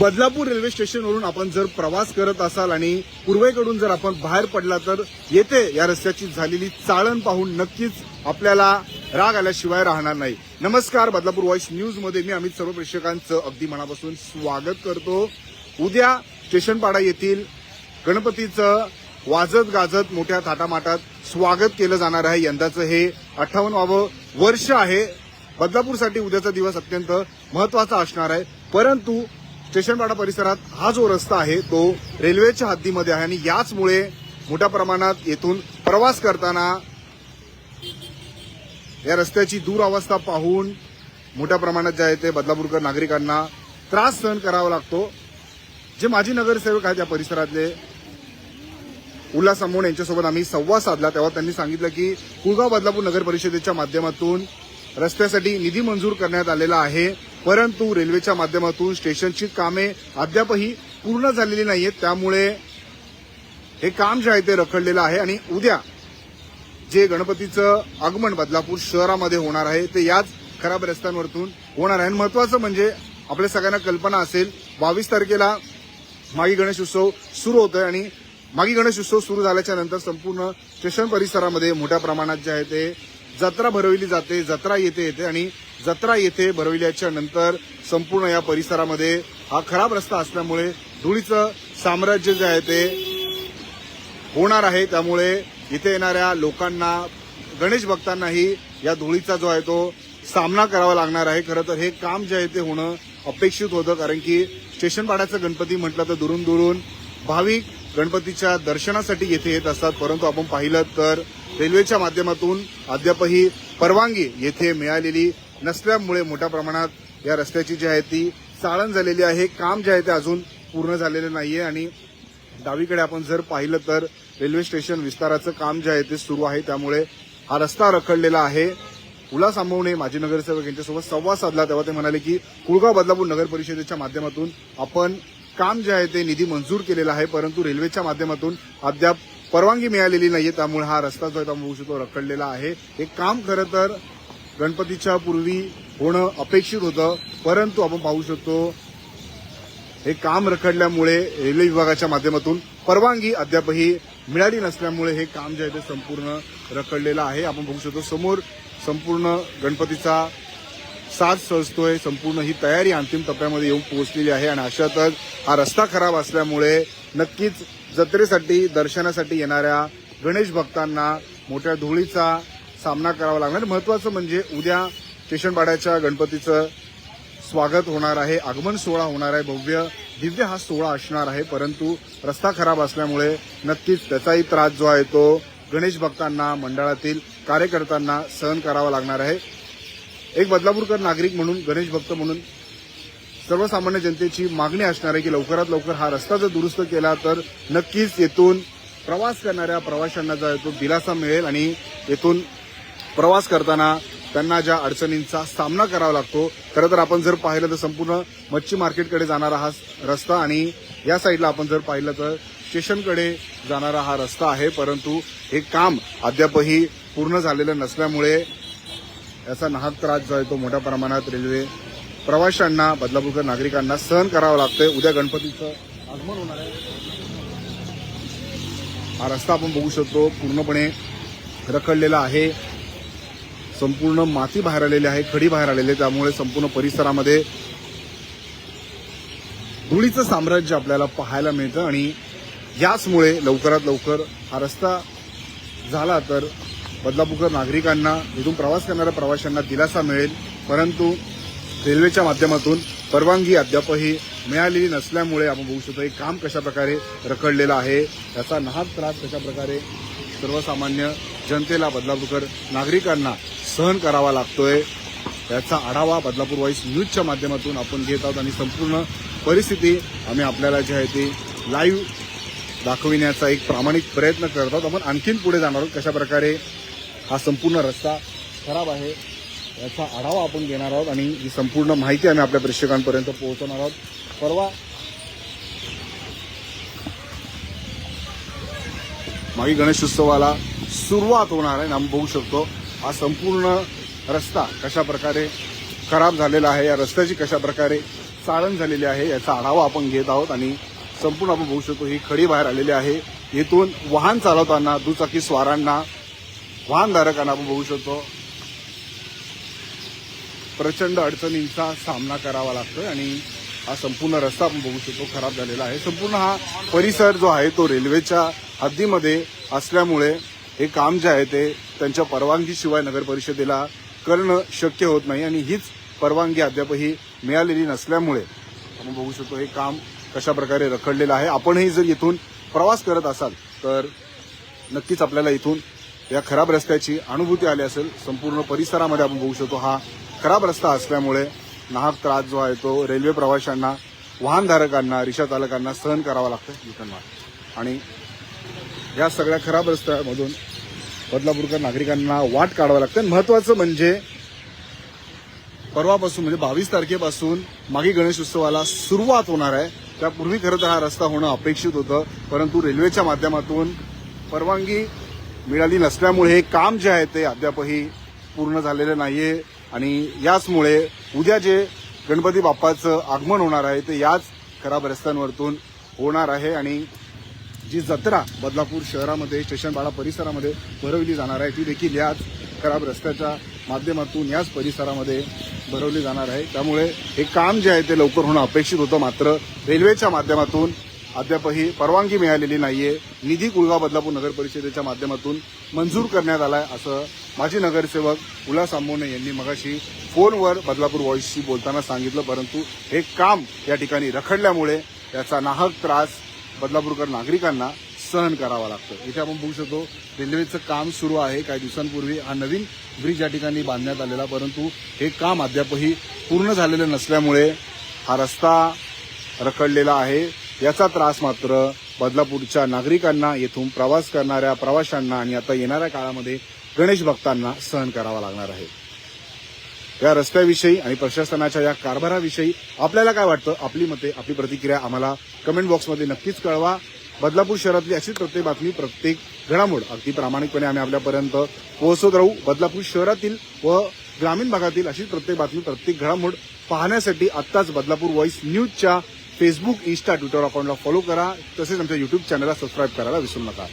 Badlapur railway स्टेशनवरून आपण जर प्रवास करत असाल आणि पूर्वेकडून जर आपण बाहेर पडला तर येथे या रस्त्याची झालेली चाळण पाहून नक्कीच आपल्याला राग आल्याशिवाय राहणार नाही. नमस्कार बदलापूर व्हॉइस न्यूजमध्ये मी अमित सर्व प्रेक्षकांचं अगदी मनापासून स्वागत करतो. उद्या स्टेशनपाडा येथील गणपतीचं वाजत गाजत मोठ्या थाटामाटात स्वागत केलं जाणार आहे. यंदाचं हे अठ्ठावन्नावं वर्ष आहे. बदलापूरसाठी उद्याचा दिवस अत्यंत महत्त्वाचा असणार आहे. परंतु स्टेशनपाडा परिसरात हा जो रस्ता आहे तो रेल्वेच्या हद्दीमध्ये आहे आणि याचमुळे मोठ्या प्रमाणात येथून प्रवास करताना या रस्त्याची दुरावस्था पाहून मोठ्या प्रमाणात जे आहे ते बदलापूरकर नागरिकांना त्रास सहन करावा लागतो. जे माजी नगरसेवक आहेत या परिसरातले उल्हास अंबोण यांच्यासोबत आम्ही संवाद साधला. तेव्हा त्यांनी सांगितलं की कुळगाव बदलापूर नगर परिषदेच्या माध्यमातून रस्त्यासाठी निधी मंजूर करण्यात आलेला आहे. परंतु रेल्वेच्या माध्यमातून स्टेशनची कामे अद्यापही पूर्ण झालेली नाहीयेत. त्यामुळे हे काम जे आहे ते रखडलेलं आहे आणि उद्या जे गणपतीचं आगमन बदलापूर शहरामध्ये होणार आहे ते याच खराब रस्त्यांवरतून होणार आहे. आणि महत्वाचं म्हणजे आपल्या सगळ्यांना कल्पना असेल बावीस तारखेला मागी गणेश उत्सव सुरू होतोय आणि मागी गणेश उत्सव सुरू झाल्याच्यानंतर संपूर्ण स्टेशन परिसरामध्ये मोठ्या प्रमाणात जे आहे ते जत्रा भरवली जाते जत्रा येथे येते आणि जत्रा येथे भरविल्याच्या नंतर संपूर्ण या परिसरामध्ये हा खराब रस्ता असल्यामुळे धुळीचं साम्राज्य जे आहे ते होणार आहे. त्यामुळे इथे येणाऱ्या लोकांना गणेश भक्तांनाही या धुळीचा जो आहे तो सामना करावा लागणार आहे. खरं तर हे काम जे आहे ते होणं अपेक्षित होतं कारण की स्टेशन पाड्याचं गणपती म्हटलं तर दुरून दुरून भाविक गणपतीच्या दर्शनासाठी येथे येत असतात. परंतु आपण पाहिलं तर रेल्वेच्या माध्यमातून अद्यापही परवानगी येथे मिळालेली नसल्यामुळे मोठ्या प्रमाणात या रस्त्याची जी आहे ती चाळण झालेली आहे. काम जे आहे ते अजून पूर्ण झालेलं नाहीये आणि डावीकडे आपण जर पाहिलं तर रेल्वे स्टेशन विस्ताराचं काम जे आहे ते सुरू आहे. त्यामुळे हा रस्ता रखडलेला आहे. उल्हास आंबवणे माजी नगरसेवक यांच्यासोबत संवाद साधला. तेव्हा ते म्हणाले की कुळगाव बदलापूर नगर परिषदेच्या माध्यमातून आपण काम जे आहे ते निधी मंजूर केलेला आहे परंतु रेल्वेच्या माध्यमातून अद्याप परवानगी मिळालेली नाहीये. त्यामुळे हा रस्ता जो आहे तो आपण बघू शकतो रखडलेला आहे. हे काम खरं तर गणपतीच्या पूर्वी होणं अपेक्षित होतं परंतु आपण पाहू शकतो हे काम रखडल्यामुळे रेल्वे विभागाच्या माध्यमातून परवानगी अद्यापही मिळाली नसल्यामुळे हे काम जे आहे ते संपूर्ण रखडलेलं आहे. आपण बघू शकतो समोर संपूर्ण गणपतीचा साज सजतोय संपूर्ण ही तयारी अंतिम टप्प्यामध्ये येऊन पोहोचलेली आहे आणि अशातच हा रस्ता खराब असल्यामुळे नक्कीच जत्रेसाठी दर्शनासाठी येणाऱ्या गणेश भक्तांना मोठ्या धुळीचा सामना करावा लागणार. महत्वाचं म्हणजे उद्या स्टेशनपाड्याच्या गणपतीचं स्वागत होणार आहे आगमन सोहळा होणार आहे भव्य दिव्य हा सोहळा असणार आहे परंतु रस्ता खराब असल्यामुळे नक्कीच त्याचाही त्रास जो आहे तो गणेश भक्तांना मंडळातील कार्यकर्त्यांना सहन करावा लागणार आहे. एक बदलापूरकर नागरिक म्हणून गणेश भक्त म्हणून सर्वसामान्य जनतेची मागणी असणार आहे की लवकरात लवकर हा रस्ता जर दुरुस्त केला तर नक्कीच येथून प्रवास करणाऱ्या प्रवाशांना जो आहे दिलासा मिळेल आणि येथून प्रवास करताना त्यांना ज्या अडचणींचा सामना करावा लागतो खरं तर आपण जर पाहिलं तर संपूर्ण मच्छी मार्केटकडे जाणारा हा रस्ता आणि या साईडला आपण जर पाहिलं तर स्टेशनकडे जाणारा हा रस्ता आहे परंतु हे काम अद्यापही पूर्ण झालेलं नसल्यामुळे याचा नाहक त्रास जो आहे तो मोठ्या प्रमाणात रेल्वे प्रवाशांना बदलापूरकर नागरिकांना सहन करावं लागतंय. उद्या गणपतीचं आगमन होणार आहे. हा रस्ता आपण बघू शकतो. पूर्णपणे रखडलेला आहे. संपूर्ण माती बाहेर आलेली आहे खडी बाहेर आलेली आहे. त्यामुळे संपूर्ण परिसरामध्ये धुळीचं साम्राज्य आपल्याला पाहायला मिळतं आणि याचमुळे लवकरात लवकर हा रस्ता झाला तर बदलापूरकर नागरिकांना इथून प्रवास करणाऱ्या प्रवाशांना दिलासा मिळेल. परंतु रेल्वेच्या माध्यमातून परवानगी अद्यापही मिळालेली नसल्यामुळे आपण बघू शकतो हे काम कशा प्रकारे रखडलेलं आहे त्याचा नाहक त्रास कशा प्रकारे सर्वसामान्य जनतेला बदलापूरकर नागरिकांना सहन करावा लागतोय याचा आढावा बदलापूर वाईस न्यूजच्या माध्यमातून आपण घेत आहोत आणि संपूर्ण परिस्थिती आम्ही आपल्याला जी आहे ती लाईव्ह दाखविण्याचा एक प्रामाणिक प्रयत्न करत आहोत. आपण आणखीन पुढे जाणार आहोत कशा प्रकारे हा संपूर्ण रस्ता खराब आहे. याचा आढावा आपण घेणार आहोत आणि ही संपूर्ण माहिती आम्ही आपल्या प्रेक्षकांपर्यंत पोहोचवणार आहोत. परवा मागी गणेशोत्सवाला सुरुवात होणार आहे आणि आम्ही बघू शकतो. हा संपूर्ण रस्ता कशा प्रकारे खराब झालेला आहे या रस्त्याची कशा प्रकारे चाळण झालेली आहे याचा आढावा आपण घेत आहोत आणि संपूर्ण आपण बघू शकतो ही खडी बाहेर आलेली आहे. येथून वाहन चालवताना दुचाकी स्वारांना वाहनधारकांना आपण बघू शकतो. प्रचंड अडचणींचा सामना करावा लागतोय आणि हा संपूर्ण रस्ता आपण बघू शकतो खराब झालेला आहे. संपूर्ण हा परिसर जो आहे तो रेल्वेच्या हद्दीमध्ये असल्यामुळे हे काम जे आहे ते त्यांच्या परवानगीशिवाय नगर परिषदेला करणं शक्य होत नाही आणि हीच परवानगी अद्यापही मिळालेली नसल्यामुळे आपण बघू शकतो हे काम कशा प्रकारे रखडलेलं आहे. आपणही जर इथून प्रवास करत असाल तर नक्कीच आपल्याला इथून या खराब रस्त्याची अनुभूती आली असेल संपूर्ण परिसरामध्ये आपण बघू शकतो हा खराब रस्ता असल्यामुळे नाहक त्रास जो आहे तो रेल्वे प्रवाशांना वाहनधारकांना रिक्षा चालकांना सहन करावा लागतो आणि या सगळ्या खराब रस्त्यामधून बदलापूरकर नागरिकांना वाट काढावं लागतं आणि महत्वाचं म्हणजे परवापासून म्हणजे बावीस तारखेपासून मागे गणेश उत्सवाला सुरुवात होणार आहे. त्यापूर्वी खरं तर हा रस्ता होणं अपेक्षित होतं परंतु रेल्वेच्या माध्यमातून परवानगी मिळाली नसल्यामुळे हे काम जे आहे ते अद्यापही पूर्ण झालेलं नाहीये. आणि याचमुळे उद्या जे गणपती बाप्पाचं आगमन होणार आहे ते याच खराब रस्त्यांवरतून होणार आहे. आणि जी जत्रा बदलापूर शहरामध्ये स्टेशनपाडा परिसरामध्ये भरवली जाणार आहे ती देखील याच खराब रस्त्याच्या माध्यमातून याच परिसरामध्ये भरवली जाणार आहे. त्यामुळे हे काम जे आहे ते लवकर होणं अपेक्षित होतं. मात्र रेल्वेच्या माध्यमातून अद्यापही परवानगी मिळालेली नाहीये. निधी कुळगाव बदलापूर नगर परिषदेच्या माध्यमातून मंजूर करण्यात आलाय असं माजी नगरसेवक उल्हास आंबोने यांनी मगाशी फोनवर बदलापूर व्हॉइसशी बोलताना सांगितलं. परंतु हे काम या ठिकाणी रखडल्यामुळे याचा नाहक त्रास बदलापूरकर नागरिकांना सहन करावा लागतो. इथे आपण बघू शकतो रेल्वेचं काम सुरू आहे. काही दिवसांपूर्वी हा नवीन ब्रिज या ठिकाणी बांधण्यात आलेला परंतु हे काम अद्यापही पूर्ण झालेलं नसल्यामुळे हा रस्ता रखडलेला आहे. याचा त्रास मात्र बदलापूरच्या नागरिकांना येथून प्रवास करणाऱ्या प्रवाशांना आणि आता येणाऱ्या काळामध्ये गणेश भक्तांना सहन करावा लागणार आहे. या रस्त्याविषयी आणि प्रशासनाच्या या कारभाराविषयी आपल्याला काय वाटतं? आपली मते आपली प्रतिक्रिया आम्हाला कमेंट बॉक्समध्ये नक्कीच कळवा. बदलापूर शहरातली अशीच प्रत्येक बातमी प्रत्येक घडामोड. अगदी प्रामाणिकपणे आम्ही आपल्यापर्यंत पोहोचत राहू. बदलापूर शहरातील व ग्रामीण भागातील अशीच प्रत्येक बातमी प्रत्येक घडामोड पाहण्यासाठी आत्ताच बदलापूर व्हॉइस न्यूजच्या फेसबुक इन्स्टा ट्विटर अकाउंटला फॉलो करा. तसेच आमच्या युट्यूब चॅनलला सबस्क्राईब करायला विसरू नका.